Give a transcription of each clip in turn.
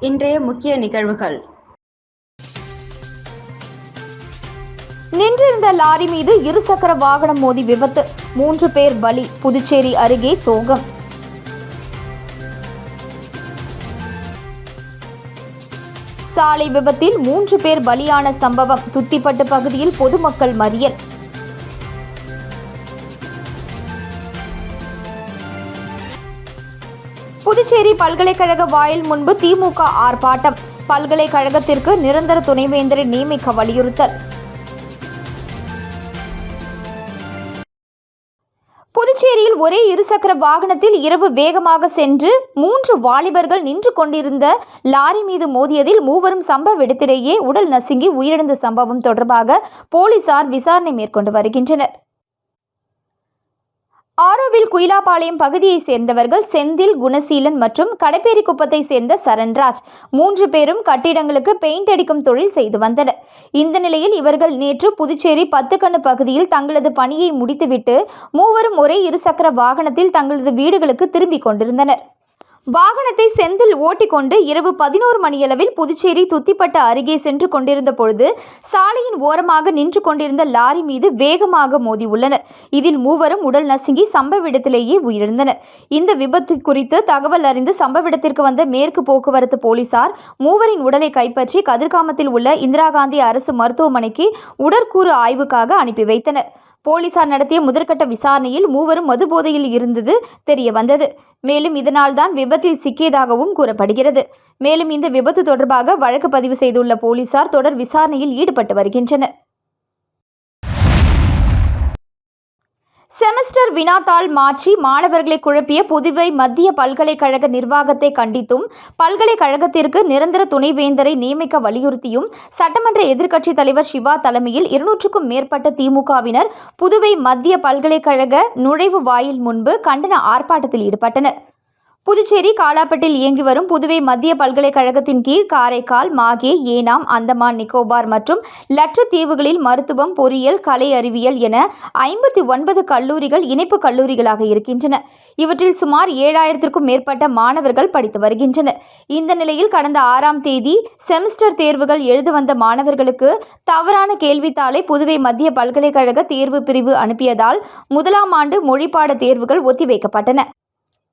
இன்றைய முக்கிய நிகழ்வுகள். நின்றிருந்த லாரி மீது இருசக்கர வாகனம் மோதி விபத்து. மூன்று பேர் பலி புதுச்சேரி அருகே சோகம். சாலை விபத்தில் மூன்று பேர் பலியான சம்பவம். துத்திப்பட்டு பகுதியில் பொதுமக்கள் மறியல். புதுச்சேரி பல்கலைக்கழக வாயில் முன்பு திமுக ஆர்ப்பாட்டம். பல்கலைக்கழகத்திற்கு நிரந்தர துணைவேந்தரை நியமிக்க வலியுறுத்தல். புதுச்சேரியில் ஒரே இருசக்கர வாகனத்தில் இரவு வேகமாக சென்று மூன்று வாலிபர்கள் நின்று கொண்டிருந்த லாரி மீது மோதியதில் மூவரும் சம்பவ இடத்திலேயே உடல் நசுங்கி உயிரிழந்த சம்பவம் தொடர்பாக போலீசார் விசாரணை மேற்கொண்டு வருகின்றனர். ஆரோவில் குயிலாபாளையம் பகுதியைச் சேர்ந்தவர்கள் செந்தில் குணசீலன் மற்றும் கடப்பேரிக்குப்பத்தை சேர்ந்த சரண்ராஜ் மூன்று பேரும் கட்டிடங்களுக்கு பெயிண்ட் அடிக்கும் தொழில் செய்து வந்தனர். இந்த நிலையில் இவர்கள் நேற்று புதுச்சேரி பத்துக்கண்ணு பகுதியில் தங்களது பணியை முடித்துவிட்டு மூவரும் ஒரே இருசக்கர வாகனத்தில் தங்களது வீடுகளுக்கு திரும்பிக் கொண்டிருந்தனர். வாகனத்தை செந்தில் ஓட்டிக்கொண்டு இரவு பதினோரு மணியளவில் புதுச்சேரி துத்திப்பட்ட அருகே சென்று கொண்டிருந்த பொழுது சாலையின் ஓரமாக நின்று கொண்டிருந்த லாரி மீது வேகமாக மோதியுள்ளனர் இதில் மூவரும் உடல் நசுங்கி சம்பவ இடத்திலேயே உயிரிழந்தனர். இந்த விபத்து குறித்து தகவல் அறிந்து சம்பவ இடத்திற்கு வந்த மேற்கு போக்குவரத்து போலீசார் மூவரின் உடலை கைப்பற்றி கதிர்காமத்தில் உள்ள இந்திரா காந்தி அரசு மருத்துவமனைக்கு உடற்கூறு ஆய்வுக்காக அனுப்பி வைத்தனர். போலீசார் நடத்திய முதற்கட்ட விசாரணையில் மூவரும் மதுபோதையில் இருந்தது தெரிய வந்தது. மேலும் இதனால்தான் விபத்தில் சிக்கியதாகவும் கூறப்படுகிறது. மேலும் இந்த விபத்து தொடர்பாக வழக்கு பதிவு செய்துள்ள போலீசார் தொடர் விசாரணையில் ஈடுபட்டு வருகின்றனர். செமஸ்டர் வினாத்தாள் மாற்றி மாணவர்களை குழப்பிய புதுவை மத்திய பல்கலைக்கழக நிர்வாகத்தை கண்டித்தும் பல்கலைக்கழகத்திற்கு நிரந்தர துணைவேந்தரை நியமிக்க வலியுறுத்தியும் சட்டமன்ற எதிர்க்கட்சித் தலைவர் சிவா தலைமையில் இருநூற்றுக்கும் மேற்பட்ட திமுகவினர் புதுவை மத்திய பல்கலைக்கழக நுழைவு வாயில் முன்பு கண்டன ஆர்ப்பாட்டத்தில் ஈடுபட்டனர். புதுச்சேரி காலாப்பட்டில் இயங்கி வரும் புதுவை மத்திய பல்கலைக்கழகத்தின் கீழ் காரைக்கால் மாகே ஏனாம் அந்தமான் நிக்கோபார் மற்றும் லட்சத்தீவுகளில் மருத்துவம் பொறியியல் கலை அறிவியல் என ஐம்பத்தி ஒன்பது கல்லூரிகள் இணைப்பு கல்லூரிகளாக இருக்கின்றன. இவற்றில் சுமார் ஏழாயிரத்திற்கும் மேற்பட்ட மாணவர்கள் படித்து வருகின்றனர். இந்த நிலையில் கடந்த ஆறாம் தேதி செமஸ்டர் தேர்வுகள் எழுத வந்த மாணவர்களுக்கு தவறான கேள்வித்தாளை புதுவை மத்திய பல்கலைக்கழக தேர்வு பிரிவு அனுப்பியதால் முதலாம் ஆண்டு மொழிப்பாட தேர்வுகள் ஒத்திவைக்கப்பட்டன.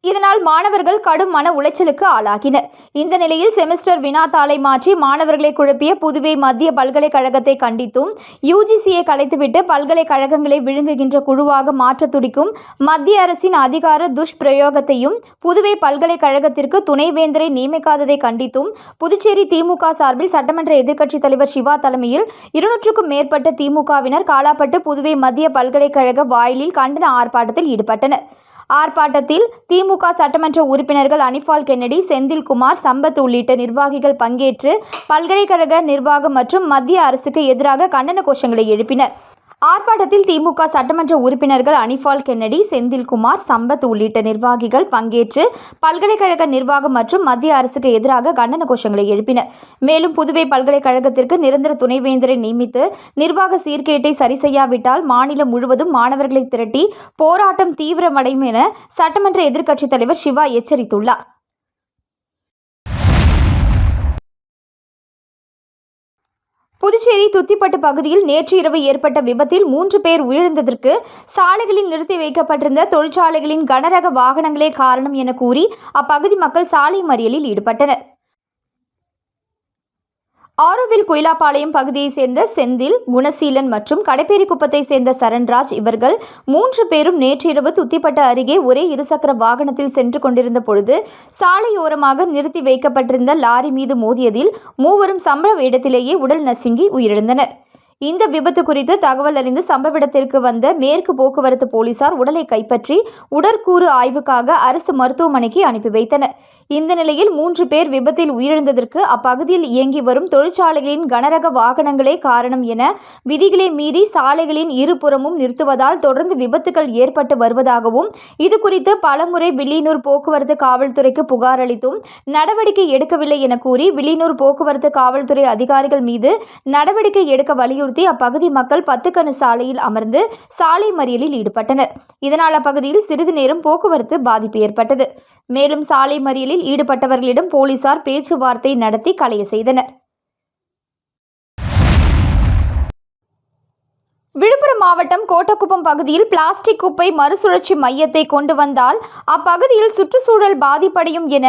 இதனால் மாணவர்கள் கடும் மன உளைச்சலுக்கு ஆளாகினர். இந்த நிலையில் செமஸ்டர் வினாத்தாளை மாற்றி மாணவர்களை குழப்பிய புதுவை மத்திய பல்கலைக்கழகத்தை கண்டித்தும் யூஜிசியை கலைத்துவிட்டு பல்கலைக்கழகங்களை விழுங்குகின்ற குழுவாக மாற்ற துடிக்கும் மத்திய அரசின் அதிகார துஷ்பிரயோகத்தையும் புதுவை பல்கலைக்கழகத்திற்கு துணைவேந்தரை நியமிக்காததை கண்டித்தும் புதுச்சேரி திமுக சார்பில் சட்டமன்ற எதிர்க்கட்சித் தலைவர் சிவா தலைமையில் இருநூற்றுக்கும் மேற்பட்ட திமுகவினர் காலாப்பட்டு புதுவை மத்திய பல்கலைக்கழக வாயிலில் கண்டன ஆர்ப்பாட்டத்தில் ஈடுபட்டனர். ஆர்ப்பாட்டத்தில் திமுக சட்டமன்ற உறுப்பினர்கள் அனிஃபால் கென்னடி செந்தில்குமார் சம்பத் உள்ளிட்ட நிர்வாகிகள் பங்கேற்று பல்கலைக்கழக நிர்வாகம் மற்றும் மத்திய அரசுக்கு எதிராக கண்டன கோஷங்களை எழுப்பினர். ஆர்ப்பாட்டத்தில் திமுக சட்டமன்ற உறுப்பினர்கள் அனிஃபால் கென்னடி செந்தில்குமார் சம்பத் உள்ளிட்ட நிர்வாகிகள் பங்கேற்று பல்கலைக்கழக நிர்வாகம் மற்றும் மத்திய அரசுக்கு எதிராக கண்டன கோஷங்களை எழுப்பினர். மேலும் புதுவை பல்கலைக்கழகத்திற்கு நிரந்தர துணைவேந்தரை நியமித்து நிர்வாக சீர்கேட்டை சரி செய்யாவிட்டால் மாநிலம் முழுவதும் மாணவர்களை திரட்டி போராட்டம் தீவிரமடையும் என சட்டமன்ற எதிர்க்கட்சித் தலைவர் சிவா எச்சரித்துள்ளார். புதுச்சேரி துத்திப்பட்டு பகுதியில் நேற்று இரவு ஏற்பட்ட விபத்தில் மூன்று பேர் உயிரிழந்ததற்கு சாலைகளில் நிறுத்தி வைக்கப்பட்டிருந்த தொழிற்சாலைகளின் கனரக வாகனங்களே காரணம் என கூறி அப்பகுதி மக்கள் சாலை மறியலில் ஈடுபட்டனர். ஆரோவில் குயிலாப்பாளையம் பகுதியைச் சேர்ந்த செந்தில் குணசீலன் மற்றும் கடப்பேரிக்குப்பத்தை சேர்ந்த சரண்ராஜ் இவர்கள் மூன்று பேரும் நேற்றிரவு துத்திப்பட்ட அருகே ஒரே இருசக்கர வாகனத்தில் சென்று கொண்டிருந்த பொழுது சாலையோரமாக நிறுத்தி வைக்கப்பட்டிருந்த லாரி மீது மோதியதில் மூவரும் சம்பள இடத்திலேயே உடல் நசுங்கி உயிரிழந்தனர். இந்த விபத்து குறித்து தகவல் அறிந்து சம்பவ இடத்திற்கு வந்த மேற்கு போக்குவரத்து போலீசார் உடலை கைப்பற்றி உடற்கூறு ஆய்வுக்காக அரசு மருத்துவமனைக்கு அனுப்பி வைத்தனர். இந்த நிலையில் மூன்று பேர் விபத்தில் உயிரிழந்ததற்கு அப்பகுதியில் இயங்கி வரும் தொழிற்சாலைகளின் கனரக வாகனங்களே காரணம் என விதிகளை மீறி சாலைகளின் இருபுறமும் நிறுத்துவதால் தொடர்ந்து விபத்துகள் ஏற்பட்டு வருவதாகவும் இது குறித்து பலமுறை வில்லியனூர் போக்குவரத்து காவல்துறைக்கு புகார் அளித்தும் நடவடிக்கை எடுக்கவில்லை என கூறி வில்லியனூர் போக்குவரத்து காவல்துறை அதிகாரிகள் மீது நடவடிக்கை எடுக்க வலியுறுத்தி அப்பகுதி மக்கள் பத்துக்கணு சாலையில் அமர்ந்து சாலை மறியலில் ஈடுபட்டனர். இதனால் அப்பகுதியில் சிறிது நேரம் போக்குவரத்து பாதிப்பு ஏற்பட்டது. மேலும் சாலை மறியலில் ஈடுபட்டவர்களிடம் போலீசார் பேச்சுவார்த்தை நடத்தி கலைய செய்தனர். விழுப்புரம் மாவட்டம் கோட்டக்குப்பம் பகுதியில் பிளாஸ்டிக் குப்பை மறுசுழற்சி மையத்தை கொண்டு வந்தால் அப்பகுதியில் சுற்றுச்சூழல் பாதிப்படையும் என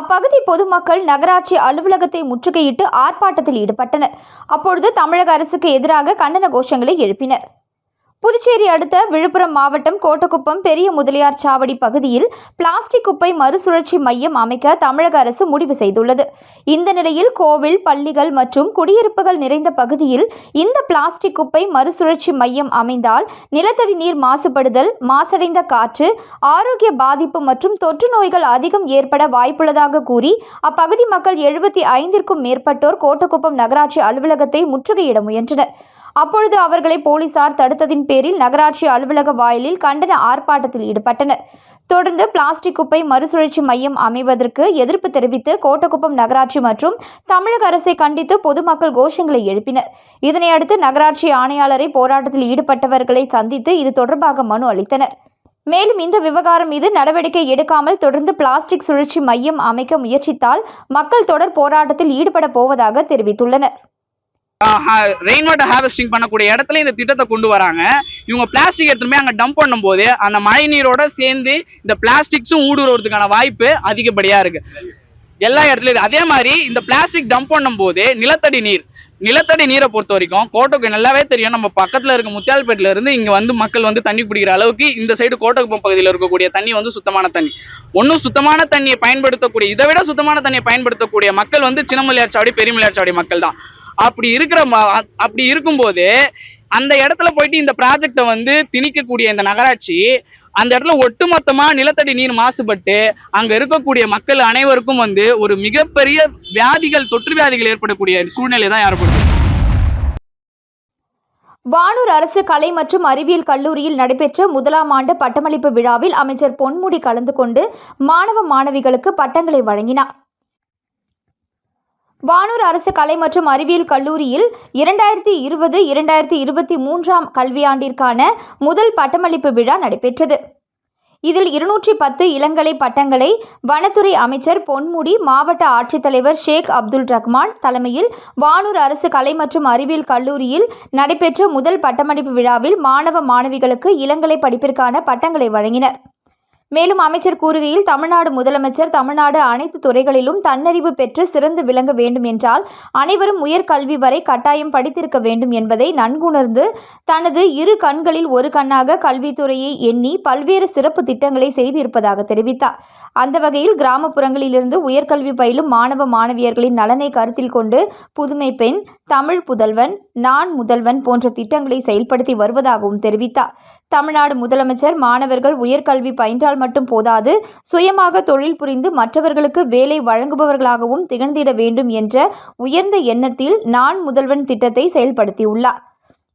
அப்பகுதி பொதுமக்கள் நகராட்சி அலுவலகத்தை முற்றுகையிட்டு ஆர்ப்பாட்டத்தில் ஈடுபட்டனர். அப்பொழுது தமிழக அரசுக்கு எதிராக கண்டன கோஷங்களை எழுப்பினர். புதுச்சேரி அடுத்த விழுப்புரம் மாவட்டம் கோட்டக்குப்பம் பெரிய முதலியார் சாவடி பகுதியில் பிளாஸ்டிக் குப்பை மறுசுழற்சி மையம் அமைக்க தமிழக அரசு முடிவு செய்துள்ளது. இந்த நிலையில் கோவில் பள்ளிகள் மற்றும் குடியிருப்புகள் நிறைந்த பகுதியில் இந்த பிளாஸ்டிக் குப்பை மறுசுழற்சி மையம் அமைந்தால் நிலத்தடி நீர் மாசுபடுதல் மாசடைந்த காற்று ஆரோக்கிய பாதிப்பு மற்றும் தொற்று நோய்கள் அதிகம் ஏற்பட வாய்ப்புள்ளதாக கூறி அப்பகுதி மக்கள் எழுபத்தி ஐந்திற்கும் மேற்பட்டோர் கோட்டக்குப்பம் நகராட்சி அலுவலகத்தை முற்றுகையிட முயன்றனர். அப்பொழுது அவர்களை போலீசார் தடுத்ததின் பேரில் நகராட்சி அலுவலக வாயிலில் கண்டன ஆர்ப்பாட்டத்தில் ஈடுபட்டனர். தொடர்ந்து பிளாஸ்டிக் குப்பை மறுசுழற்சி மையம் அமைவதற்கு எதிர்ப்பு தெரிவித்து கோட்டக்குப்பம் நகராட்சி மற்றும் தமிழக அரசை கண்டித்து பொதுமக்கள் கோஷங்களை எழுப்பினர். இதனையடுத்து நகராட்சி ஆணையாளரை போராட்டத்தில் ஈடுபட்டவர்களை சந்தித்து இது தொடர்பாக மனு அளித்தனர். மேலும் இந்த விவகாரம் மீது நடவடிக்கை எடுக்காமல் தொடர்ந்து பிளாஸ்டிக் சுழற்சி மையம் அமைக்க முயற்சித்தால் மக்கள் தொடர் போராட்டத்தில் ஈடுபட போவதாக தெரிவித்துள்ளனர். ரெயின் வாட்டர் ஹார்வெஸ்டிங் பண்ணக்கூடிய இடத்துல இந்த திட்டத்தை கொண்டு வராங்க. இவங்க பிளாஸ்டிக் எடுத்துமே அங்கே அங்க டம்ப் பண்ணும்போது அந்த மழை நீரோட சேர்ந்து இந்த பிளாஸ்டிக்ஸும் ஊடுருவதுக்கான வாய்ப்பு அதிகப்படியா இருக்கு. எல்லா இடத்துலயும் அதே மாதிரி இந்த பிளாஸ்டிக் டம்ப் பண்ணும்போது நிலத்தடி நீர் நிலத்தடி நீரை பொறுத்த வரைக்கும் கோட்டக்கு நல்லாவே தெரியும். நம்ம பக்கத்துல இருக்க முத்தியால்பேட்டில இருந்து இங்க வந்து மக்கள் வந்து தண்ணி குடிக்கிற அளவுக்கு இந்த சைடு கோட்டக்குப்பம் பகுதியில் இருக்கக்கூடிய தண்ணி வந்து சுத்தமான தண்ணி. ஒன்றும் சுத்தமான தண்ணியை பயன்படுத்தக்கூடிய இதை விட சுத்தமான தண்ணியை பயன்படுத்தக்கூடிய மக்கள் வந்து சின்னமலையார் சாவடி பெரியமலையார் சாவடி மக்கள் தான் அப்படி இருக்கிற ம- அப்படி இருக்கும்போது அந்த இடத்துல போயிட்டு இந்த ப்ராஜெக்டை வந்து திணிக்கக்கூடிய இந்த நகராட்சி அந்த இடத்துல ஒட்டுமொத்தமா நிலத்தடி நீர் மாசுபட்டு அங்க இருக்கக்கூடிய மக்கள் அனைவருக்கும் வந்து ஒரு மிகப்பெரிய வியாதிகள் தொற்று வியாதிகள் ஏற்படக்கூடிய சூழ்நிலை தான் ஏற்படுது வானூர் அரசு கலை மற்றும் அறிவியல் கல்லூரியில் நடைபெற்ற முதலாம் ஆண்டு பட்டமளிப்பு விழாவில் அமைச்சர் பொன்முடி கலந்து கொண்டு மாணவ மாணவிகளுக்கு பட்டங்களை வழங்கினார். வானூர் அரசு கலை மற்றும் அறிவியல் கல்லூரியில் இரண்டாயிரத்தி இருபது இரண்டாயிரத்தி இருபத்தி மூன்றாம் கல்வியாண்டிற்கான முதல் பட்டமளிப்பு விழா நடைபெற்றது. இதில் இருநூற்றி பத்து இளங்கலை பட்டங்களை வனத்துறை அமைச்சர் பொன்முடி மாவட்ட ஆட்சித்தலைவர் ஷேக் அப்துல் ரஹ்மான் தலைமையில் வானூர் அரசு கலை மற்றும் அறிவியல் கல்லூரியில் நடைபெற்ற முதல் பட்டமளிப்பு விழாவில் மாணவ மாணவிகளுக்கு இளங்கலை படிப்பிற்கான பட்டங்களை வழங்கினர். மேலும் அமைச்சர் கூறுகையில் தமிழ்நாடு முதலமைச்சர் தமிழ்நாடு அனைத்து துறைகளிலும் தன்னறிவு பெற்று சிறந்து விளங்க வேண்டும் என்றால் அனைவரும் உயர்கல்வி வரை கட்டாயம் படித்திருக்க வேண்டும் என்பதை நன்குணர்ந்து தனது இரு கண்களில் ஒரு கண்ணாக கல்வித்துறையை எண்ணி பல்வேறு சிறப்பு திட்டங்களை செய்திருப்பதாக தெரிவித்தார். அந்த வகையில் கிராமப்புறங்களிலிருந்து உயர்கல்வி பயிலும் மாணவ மாணவியர்களின் நலனை கருத்தில் கொண்டு புதுமை பெண் தமிழ் புதல்வன் நான் முதல்வன் போன்ற திட்டங்களை செயல்படுத்தி வருவதாகவும் தெரிவித்தார். தமிழ்நாடு முதலமைச்சர் மாணவர்கள் உயர்கல்வி பயின்றால் மட்டும் போதாது சுயமாக தொழில் புரிந்து மற்றவர்களுக்கு வேலை வழங்குபவர்களாகவும் திகழ்ந்திட வேண்டும் என்ற உயர்ந்த எண்ணத்தில் நான் முதல்வன் திட்டத்தை செயல்படுத்தியுள்ளார்.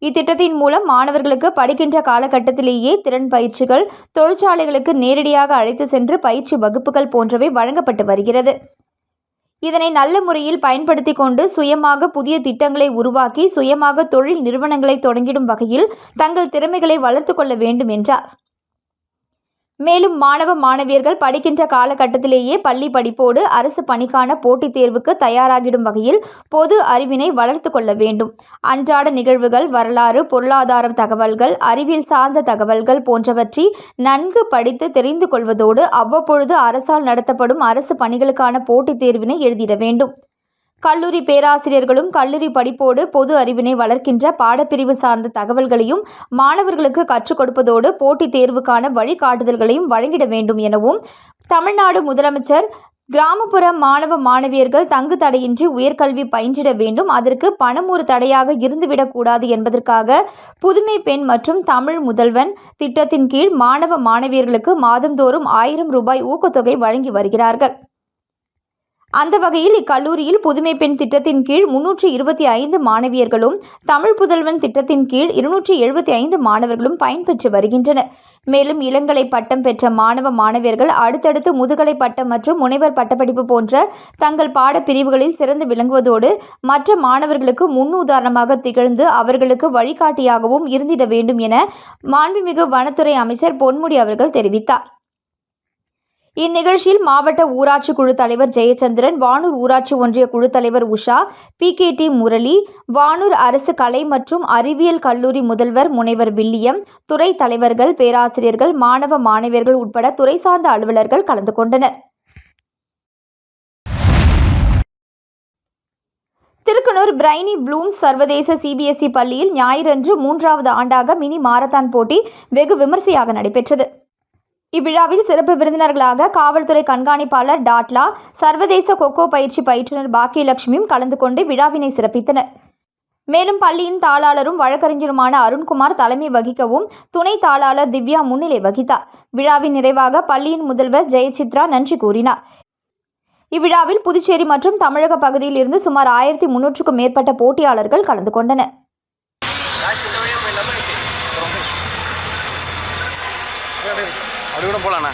இத்திட்டத்தின் மூலம் மாணவர்களுக்கு படிக்கின்ற காலகட்டத்திலேயே திறன் பயிற்சிகள் தொழிற்சாலைகளுக்கு நேரடியாக அழைத்து சென்று பயிற்சி வகுப்புகள் போன்றவை வழங்கப்பட்டு வருகிறது. இதனை நல்ல முறையில் பயன்படுத்தி கொண்டு சுயமாக புதிய திட்டங்களை உருவாக்கி சுயமாக தொழில் நிறுவனங்களை தொடங்கிடும் வகையில் தங்கள் திறமைகளை வளர்த்து கொள்ள வேண்டும் என்றார். மேலும் மாணவ மாணவியர்கள் படிக்கின்ற காலகட்டத்திலேயே பள்ளி படிப்போடு அரசு பணிக்கான போட்டித் தேர்வுக்கு தயாராகிடும் வகையில் பொது அறிவினை வளர்த்து கொள்ள வேண்டும். அன்றாட நிகழ்வுகள் வரலாறு பொருளாதார தகவல்கள் அறிவியல் சார்ந்த தகவல்கள் போன்றவற்றை நன்கு படித்து தெரிந்து கொள்வதோடு அவ்வப்பொழுது அரசால் நடத்தப்படும் அரசு பணிகளுக்கான போட்டித் தேர்வினை எழுதிட வேண்டும். கல்லூரி பேராசிரியர்களும் கல்லூரி படிப்போடு பொது அறிவினை வளர்க்கின்ற பாடப்பிரிவு சார்ந்த தகவல்களையும் மாணவர்களுக்கு கற்றுக் கொடுப்பதோடு போட்டித் தேர்வுக்கான வழிகாட்டுதல்களையும் வழங்கிட வேண்டும் எனவும் தமிழ்நாடு முதலமைச்சர் கிராமப்புற மாணவ மாணவியர்கள் தங்கு தடையின்றி உயர்கல்வி பயின்றிட வேண்டும். அதற்கு பணம் ஒரு தடையாக இருந்துவிடக்கூடாது என்பதற்காக புதுமை பெண் மற்றும் தமிழ் முதல்வன் திட்டத்தின் கீழ் மாணவ மாணவியர்களுக்கு மாதந்தோறும் ஆயிரம் ரூபாய் ஊக்கத்தொகை வழங்கி வருகிறார்கள். அந்த வகையில் இக்கல்லூரியில் புதுமை பெண் திட்டத்தின் கீழ் முன்னூற்றி இருபத்தி ஐந்து மாணவியர்களும் தமிழ் புதல்வன் திட்டத்தின் கீழ் இருநூற்றி எழுபத்தி ஐந்து மாணவர்களும் பயன்பெற்று வருகின்றனர். மேலும் இளங்கலை பட்டம் பெற்ற மாணவ மாணவியர்கள் அடுத்தடுத்து முதுகலை பட்டம் மற்றும் முனைவர் பட்டப்படிப்பு போன்ற தங்கள் பாடப்பிரிவுகளில் சிறந்து விளங்குவதோடு மற்ற மாணவர்களுக்கு முன்னுதாரணமாக திகழ்ந்து அவர்களுக்கு வழிகாட்டியாகவும் இருந்திட வேண்டும் என மாண்புமிகு வனத்துறை அமைச்சர் பொன்முடி அவர்கள் தெரிவித்தார். இந்நிகழ்ச்சியில் மாவட்ட ஊராட்சி குழு தலைவர் ஜெயச்சந்திரன் வானூர் ஊராட்சி ஒன்றிய குழு தலைவர் உஷா பிகேடி முரளி வானூர் அரசு கலை மற்றும் அறிவியல் கல்லூரி முதல்வர் முனைவர் வில்லியம் துறை தலைவர்கள் பேராசிரியர்கள் மாணவ மாணவியர்கள் உட்பட துறை சார்ந்த அலுவலர்கள் கலந்து கொண்டனர். திருக்கனூர் பிரைனி ப்ளூம்ஸ் சர்வதேச சிபிஎஸ்இ பள்ளியில் ஞாயிறன்று மூன்றாவது ஆண்டாக மினி மாரத்தான் போட்டி வெகு விமர்சையாக நடைபெற்றது. இவ்விழாவில் சிறப்பு விருந்தினர்களாக காவல்துறை கண்காணிப்பாளர் டாட்லா சர்வதேச கொக்கோ பயிற்சி பயிற்றுனர் பாக்கியலட்சுமியும் கலந்து கொண்டு விழாவினை சிறப்பித்தனர். மேலும் பள்ளியின் தாளாளரும் வழக்கறிஞருமான அருண்குமார் தலைமை வகிக்கவும் துணை தாளாளர் திவ்யா முன்னிலை வகித்தார். விழாவின் நிறைவாக பள்ளியின் முதல்வர் ஜெயசித்ரா நன்றி கூறினார். இவ்விழாவில் புதுச்சேரி மற்றும் தமிழக பகுதியில் இருந்து சுமார் ஆயிரத்தி முன்னூற்றுக்கும் மேற்பட்ட போட்டியாளர்கள் கலந்து கொண்டனர். அது கூட போலாண்ணா.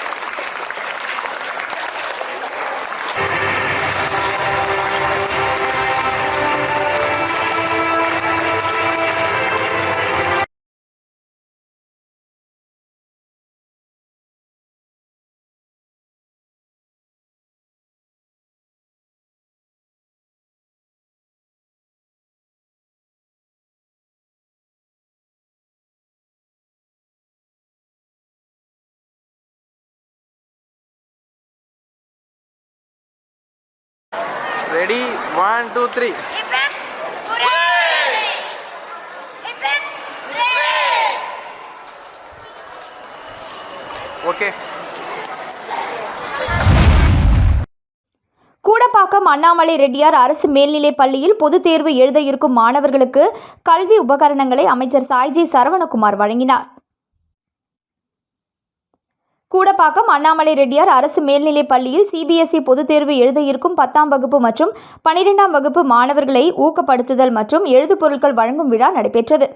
Ready one two three! Okay Koodapakkam Annamalai Reddiar அரசு மேல்நிலைப் பள்ளியில் பொதுத் தேர்வு எழுத இருக்கும் மாணவர்களுக்கு கல்வி உபகரணங்களை அமைச்சர் சாய்ஜி சரவணகுமார் வழங்கினார். கூடப்பாக்கம் அண்ணாமலை ரெட்டியார் அரசு மேல்நிலைப் பள்ளியில் சிபிஎஸ்இ பொதுத் தேர்வு எழுத இருக்கும் பத்தாம் வகுப்பு மற்றும் பனிரெண்டாம் வகுப்பு மாணவர்களை ஊக்கப்படுத்துதல் மற்றும் எழுதுபொருட்கள் வழங்கும் விழா நடைபெற்றது.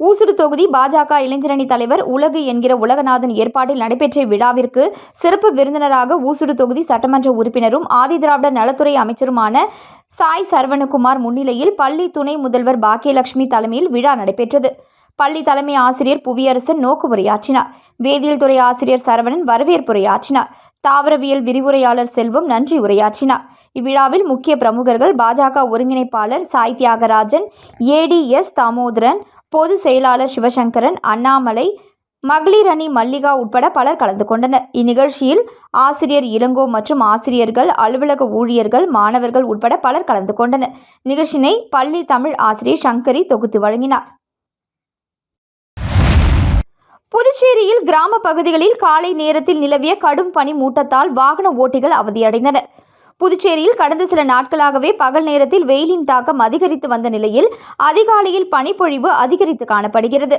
ஊசுடு தொகுதி பாஜக இளைஞரணி தலைவர் உலகு என்கிற உலகநாதன் ஏற்பாட்டில் நடைபெற்ற விழாவிற்கு சிறப்பு விருந்தினராக ஊசுடு தொகுதி சட்டமன்ற உறுப்பினரும் ஆதிதிராவிடர் நலத்துறை அமைச்சருமான சாய் சரவணகுமார் முன்னிலையில் பள்ளி துணை முதல்வர் பாக்கியலட்சுமி தலைமையில் விழா நடைபெற்றது. பள்ளி தலைமை ஆசிரியர் புவியரசன் நோக்கு உரையாற்றினார் வேதியியல் துறை ஆசிரியர் சரவணன் வரவேற்புரையாற்றினார். தாவரவியல் விரிவுரையாளர் செல்வம் நன்றி உரையாற்றினார். இவ்விழாவில் முக்கிய பிரமுகர்கள் பாஜக ஒருங்கிணைப்பாளர் சாய் தியாகராஜன் ஏடிஎஸ் தாமோதரன் பொதுச் செயலாளர் சிவசங்கரன் அண்ணாமலை மகளிர் அணி மல்லிகா உட்பட பலர் கலந்து கொண்டனர். இந்நிகழ்ச்சியில் ஆசிரியர் இளங்கோ மற்றும் ஆசிரியர்கள் அலுவலக ஊழியர்கள் மாணவர்கள் உட்பட பலர் கலந்து கொண்டனர். நிகழ்ச்சியினை பள்ளி தமிழ் ஆசிரியர் சங்கரி தொகுத்து வழங்கினார். புதுச்சேரியில் கிராம பகுதிகளில் காலை நேரத்தில் நிலவிய கடும் பனி மூட்டத்தால் வாகன ஓட்டிகள் அவதியடைந்தனர் புதுச்சேரியில் கடந்த சில நாட்களாகவே பகல் நேரத்தில் வெயிலின் தாக்கம் அதிகரித்து வந்த நிலையில் அதிகாலையில் பனிப்பொழிவு அதிகரித்து காணப்படுகிறது.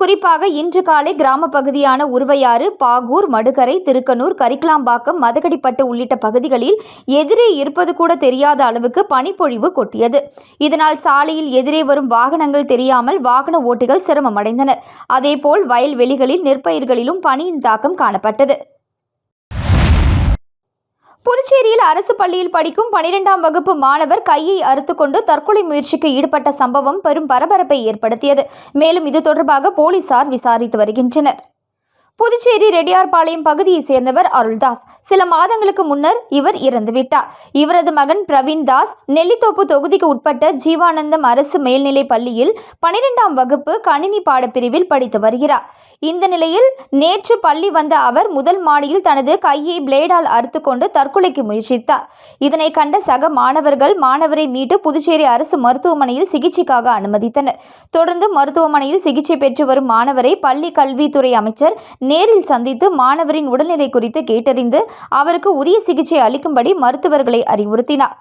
குறிப்பாக இன்று காலை கிராம பகுதியான உருவையாறு பாகூர் மடுகரை திருக்கனூர் கரிக்கலாம்பாக்கம் மதகடிப்பட்டு உள்ளிட்ட பகுதிகளில் எதிரே இருப்பது கூட தெரியாத அளவுக்கு பனிப்பொழிவு கொட்டியது. இதனால் சாலையில் எதிரே வரும் வாகனங்கள் தெரியாமல் வாகன ஓட்டிகள் சிரமமடைந்தனர். அதேபோல் வயல்வெளிகளில் நெற்பயிர்களிலும் பனியின் தாக்கம் காணப்பட்டது. புதுச்சேரியில் அரசு பள்ளியில் படிக்கும் பனிரெண்டாம் வகுப்பு மாணவர் கையை அறுத்துக்கொண்டு தற்கொலை முயற்சிக்கு ஈடுபட்ட சம்பவம் பெரும் பரபரப்பை ஏற்படுத்தியது. மேலும் இது தொடர்பாக போலீசார் விசாரித்து வருகின்றனர். புதுச்சேரி ரெட்டியார்பாளையம் பகுதியைச் சேர்ந்தவர் அருள்தாஸ். சில மாதங்களுக்கு முன்னர் இவர் இறந்துவிட்டார். இவரது மகன் பிரவீன் தாஸ் நெல்லித்தோப்பு தொகுதிக்கு உட்பட்ட ஜீவானந்தம் அரசு மேல்நிலைப் பள்ளியில் பனிரெண்டாம் வகுப்பு கணினி பாடப்பிரிவில் படித்து வருகிறார். இந்த நிலையில் நேற்று பள்ளி வந்த அவர் முதல் மாடியில் தனது கையை பிளேடால் அறுத்துக்கொண்டு தற்கொலைக்கு முயற்சித்தார். இதனை கண்ட சக மாணவர்கள் மாணவரை மீட்டு புதுச்சேரி அரசு மருத்துவமனையில் சிகிச்சைக்காக அனுமதித்தனர். தொடர்ந்து மருத்துவமனையில் சிகிச்சை பெற்று வரும் மாணவரை பள்ளி கல்வித்துறை அமைச்சர் நேரில் சந்தித்து மாணவரின் உடல்நிலை குறித்து கேட்டறிந்து அவருக்கு உரிய சிகிச்சை அளிக்கும்படி மருத்துவர்களை அறிவுறுத்தினார்.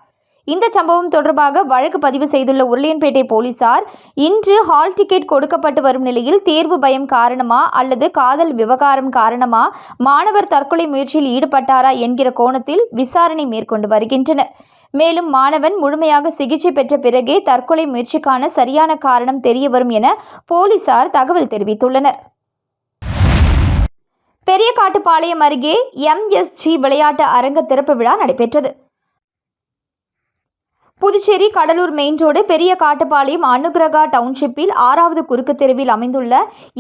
இந்த சம்பவம் தொடர்பாக வழக்கு பதிவு செய்துள்ள உருளையன்பேட்டை போலீசார் இன்று ஹால் டிக்கெட் கொடுக்கப்பட்டு வரும் நிலையில் தேர்வு பயம் காரணமா அல்லது காதல் விவகாரம் காரணமா? மாணவர் தற்கொலை முயற்சியில் ஈடுபட்டாரா என்கிற கோணத்தில் விசாரணை மேற்கொண்டு வருகின்றனர். மேலும் மாணவன் முழுமையாக சிகிச்சை பெற்ற பிறகே தற்கொலை முயற்சிக்கான சரியான காரணம் தெரிய வரும் என போலீசார் தகவல் தெரிவித்துள்ளனர். பெரியகாட்டுப்பாளையம் அருகே எம்எஸ்ஜி விளையாட்டு அரங்க திறப்பு விழா நடைபெற்றது. புதுச்சேரி கடலூர் மெயின் ரோடு பெரிய காட்டுப்பாளையம் அனுகிரகா டவுன்ஷிப்பில் ஆறாவது குறுக்கு தெருவில் அமைந்துள்ள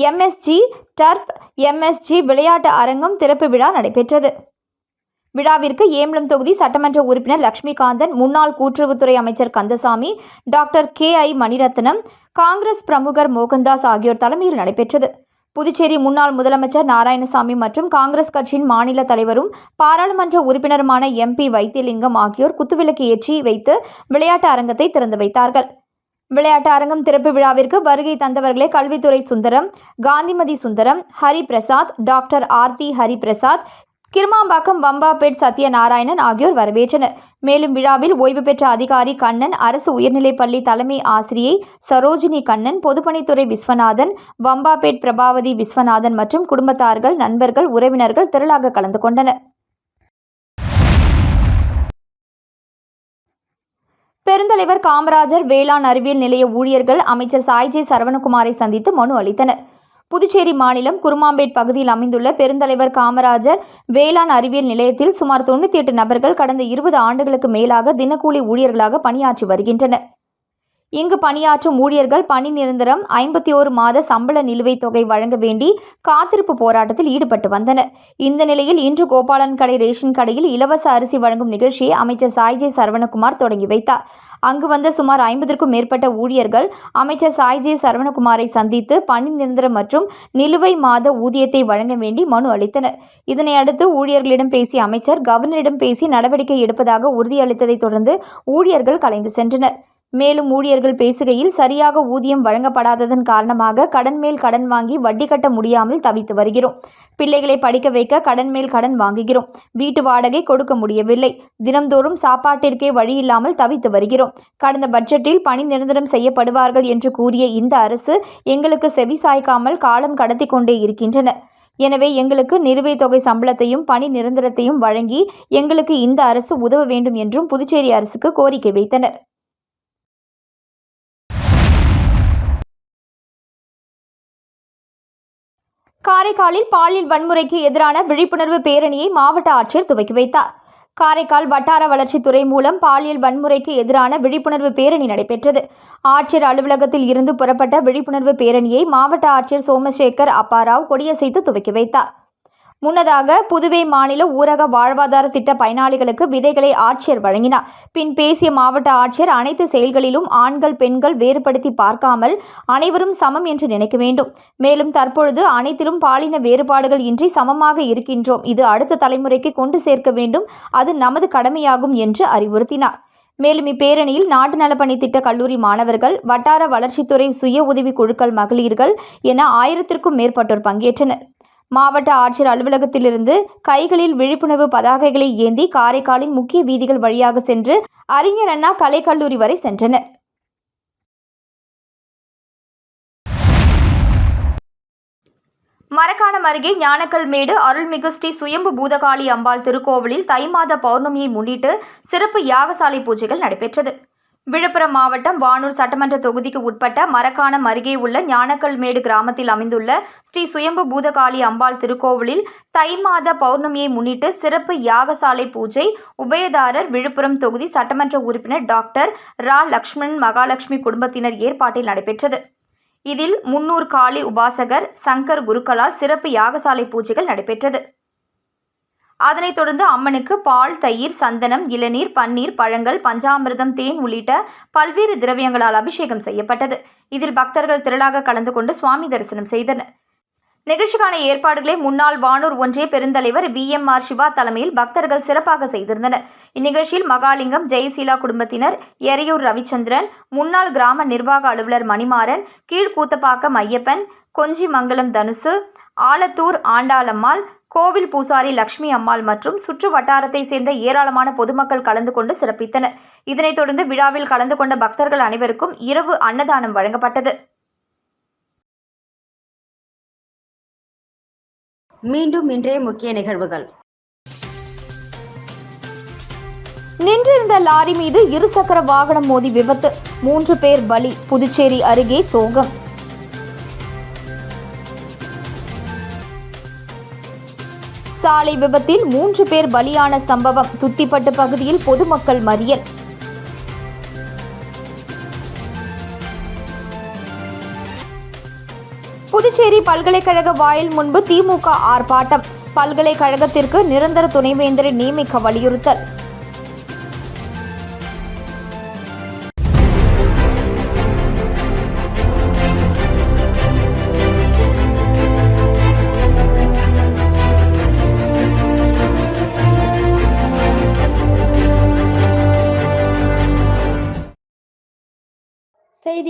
எம்எஸ்ஜி டர்ப் எம்எஸ்ஜி விளையாட்டு அரங்கம் திறப்பு விழா நடைபெற்றது. விழாவிற்கு ஏம்பலம் தொகுதி சட்டமன்ற உறுப்பினர் லட்சுமிகாந்தன் முன்னாள் கூட்டுறவுத்துறை அமைச்சர் Kandasamy doctor K I Manirathnam Congress பிரமுகர் மோகன்தாஸ் ஆகியோர் தலைமையில் நடைபெற்றது. புதுச்சேரி முன்னாள் முதலமைச்சர் நாராயணசாமி மற்றும் காங்கிரஸ் கட்சியின் மாநில தலைவரும் பாராளுமன்ற உறுப்பினருமான எம்பி வைத்தியலிங்கம் ஆகியோர் குத்துவிளக்கு ஏற்றி வைத்து விளையாட்டு அரங்கத்தை திறந்து வைத்தார்கள். விளையாட்டு அரங்கம் திறப்பு விழாவிற்கு வருகை தந்தவர்களே கல்வித்துறை சுந்தரம் காந்திமதி சுந்தரம் ஹரி பிரசாத் டாக்டர் ஆர்த்தி ஹரிபிரசாத் கிருமாம்பாக்கம் வம்பாபேட் சத்யநாராயணன் ஆகியோர் வரவேற்றனர். மேலும் விழாவில் ஓய்வு பெற்ற அதிகாரி கண்ணன் அரசு உயர்நிலைப்பள்ளி தலைமை ஆசிரியை சரோஜினி கண்ணன் பொதுப்பணித்துறை விஸ்வநாதன் வம்பாபேட் பிரபாவதி விஸ்வநாதன் மற்றும் குடும்பத்தார்கள் நண்பர்கள் உறவினர்கள் திரளாக கலந்து கொண்டனர். பெருந்தலைவர் காமராஜர் வேளாண் அறிவியல் நிலைய ஊழியர்கள் அமைச்சர் சாய்ஜே சரவணகுமாரை சந்தித்து மனு அளித்தனர். புதுச்சேரி மாநிலம் குருமாம்பேட் பகுதியில் அமைந்துள்ள பெருந்தலைவர் காமராஜர் வேளாண் அறிவியல் நிலையத்தில் சுமார் தொண்ணூற்றி எட்டு நபர்கள் கடந்த இருபது ஆண்டுகளுக்கு மேலாக தினக்கூலி ஊழியர்களாக பணியாற்றி வருகின்றனர். இங்கு பணியாற்றும் ஊழியர்கள் பணி நிரந்தரம் ஐம்பத்தி ஓரு மாத சம்பள நிலுவைத் தொகை வழங்க வேண்டி காத்திருப்பு போராட்டத்தில் ஈடுபட்டு வந்தனர். இந்த நிலையில் இன்று கோபாலன் கடை ரேஷன் கடையில் இலவச அரிசி வழங்கும் நிகழ்ச்சியை அமைச்சர் சாய்ஜே சரவணகுமார் தொடங்கி வைத்தார். அங்கு வந்த சுமார் ஐம்பதற்கும் மேற்பட்ட ஊழியர்கள் அமைச்சர் சாய்ஜி சரவணகுமாரை சந்தித்து பணி நிரந்தரம் மற்றும் நிலுவை மாத ஊதியத்தை வழங்க வேண்டி மனு அளித்தனர். இதனை அடுத்து ஊழியர்களிடம் பேசிய அமைச்சர் கவர்னரிடம் பேசி நடவடிக்கை எடுப்பதாக உறுதியளித்ததைத் தொடர்ந்து ஊழியர்கள் கலைந்து சென்றனர். மேலும் ஊழியர்கள் பேசுகையில் சரியாக ஊதியம் வழங்கப்படாததன் காரணமாக கடன் மேல் கடன் வாங்கி வட்டி கட்ட முடியாமல் தவித்து வருகிறோம். பிள்ளைகளை படிக்க வைக்க கடன் மேல் கடன் வாங்குகிறோம். வீட்டு வாடகை கொடுக்க முடியவில்லை. தினம்தோறும் சாப்பாட்டிற்கே வழியில்லாமல் தவித்து வருகிறோம். கடந்த பட்ஜெட்டில் பணி நிரந்தரம் செய்யப்படுவார்கள் என்று கூறிய இந்த அரசு எங்களுக்கு செவி சாய்க்காமல் காலம் கடத்தி கொண்டே இருக்கின்றனர் எனவே எங்களுக்கு நிலுவைத் தொகை சம்பளத்தையும் பணி நிரந்தரத்தையும் வழங்கி எங்களுக்கு இந்த அரசு உதவ வேண்டும் என்றும் புதுச்சேரி அரசுக்கு கோரிக்கை வைத்தனர். காரைக்காலில் பாலியல் வன்முறைக்கு எதிரான விழிப்புணர்வு பேரணியை மாவட்ட ஆட்சியர் துவக்கி வைத்தார். காரைக்கால் வட்டார வளர்ச்சித்துறை மூலம் பாலியல் வன்முறைக்கு எதிரான விழிப்புணர்வு பேரணி நடைபெற்றது. ஆட்சியர் அலுவலகத்தில் இருந்து புறப்பட்ட விழிப்புணர்வு பேரணியை மாவட்ட ஆட்சியர் சோமசேகர் அப்பாராவ் கொடியசைத்து துவக்கி வைத்தார். முன்னதாக புதுவை மாநில ஊரக வாழ்வாதார திட்ட பயனாளிகளுக்கு விதைகளை ஆட்சியர் வழங்கினார். பின் பேசிய மாவட்ட ஆட்சியர் அனைத்து செயல்களிலும் ஆண்கள் பெண்கள் வேறுபடுத்தி பார்க்காமல் அனைவரும் சமம் என்று நினைக்க வேண்டும். மேலும் தற்பொழுது அனைத்திலும் பாலின வேறுபாடுகள் இன்றி சமமாக இருக்கின்றோம். இது அடுத்த தலைமுறைக்கு கொண்டு சேர்க்க வேண்டும். அது நமது கடமையாகும் என்று அறிவுறுத்தினார். மேலும் இப்பேரணியில் நாட்டு நலப்பணி திட்ட கல்லூரி மாணவர்கள் வட்டார வளர்ச்சித்துறை சுய உதவி குழுக்கள் மகளிர்கள் என ஆயிரத்திற்கும் மேற்பட்டோர் பங்கேற்றனர். மாவட்ட ஆட்சியர் அலுவலகத்திலிருந்து கைகளில் விழிப்புணர்வு பதாகைகளை ஏந்தி காரைக்காலின் முக்கிய வீதிகள் வழியாக சென்று அறிஞர் அண்ணா கலைக்கல்லூரி வரை சென்றனர். மரக்காணம் அருகே ஞானக்கல்மேடு அருள்மிகு ஸ்ரீ சுயம்பு பூதகாளி அம்பாள் திருக்கோவிலில் தை மாத பௌர்ணமியை முன்னிட்டு சிறப்பு யாகசாலை பூஜைகள் நடைபெற்றது. விழுப்புரம் மாவட்டம் வானூர் சட்டமன்ற தொகுதிக்கு உட்பட்ட மரக்காணம் அருகே உள்ள ஞானக்கல்மேடு கிராமத்தில் அமைந்துள்ள ஸ்ரீ சுயம்பு பூதகாளி அம்பாள் திருக்கோவிலில் தை மாத பௌர்ணமியை முன்னிட்டு சிறப்பு யாகசாலை பூஜை உபயதாரர் விழுப்புரம் தொகுதி சட்டமன்ற உறுப்பினர் டாக்டர் ரா லக்ஷ்மண் மகாலட்சுமி குடும்பத்தினர் ஏற்பாட்டில் நடைபெற்றது. இதில் முன்னூர் காளி உபாசகர் சங்கர் குருக்களால் சிறப்பு யாகசாலை பூஜைகள் நடைபெற்றது. அதனைத் தொடர்ந்து அம்மனுக்கு பால் தயிர் சந்தனம் இளநீர் பன்னீர் பழங்கள் பஞ்சாமிர்தம் தேன் உள்ளிட்ட பல்வேறு திரவியங்களால் அபிஷேகம் செய்யப்பட்டது. இதில் பக்தர்கள் திரளாக கலந்து கொண்டு சுவாமி தரிசனம் செய்தனர். நிகழ்ச்சிக்கான ஏற்பாடுகளை முன்னாள் வானூர் ஒன்றிய பெருந்தலைவர் வி எம் ஆர் சிவா தலைமையில் பக்தர்கள் சிறப்பாக செய்திருந்தனர். இந்நிகழ்ச்சியில் மகாலிங்கம் ஜெயசீலா குடும்பத்தினர் எரையூர் ரவிச்சந்திரன் முன்னாள் கிராம நிர்வாக அலுவலர் மணிமாறன் கீழ்கூத்தப்பாக்கம் ஐயப்பன் கொஞ்சிமங்கலம் தனுசு ஆலத்தூர் ஆண்டாளம்மாள் கோவில் பூசாரி லக்ஷ்மி அம்மாள் மற்றும் சுற்று வட்டாரத்தை சேர்ந்த ஏராளமான பொதுமக்கள் கலந்து கொண்டு சிறப்பித்தனர். இதனைத் தொடர்ந்து விழாவில் கலந்து கொண்ட பக்தர்கள் அனைவருக்கும் இரவு அன்னதானம் வழங்கப்பட்டது. மீண்டும் இன்றைய முக்கிய நிகழ்வுகள். நின்றிருந்த லாரி மீது இருசக்கர வாகனம் மோதி விபத்து. மூன்று பேர் பலி புதுச்சேரி அருகே சோகம். சாலை விபத்தில் மூன்று பேர் பலியான சம்பவம். துத்திப்பட்டு பகுதியில் பொதுமக்கள் மறியல். புதுச்சேரி பல்கலைக்கழக வாயில் முன்பு திமுக ஆர்ப்பாட்டம். பல்கலைக்கழகத்திற்கு நிரந்தர துணைவேந்தரை நியமிக்க வலியுறுத்தல்.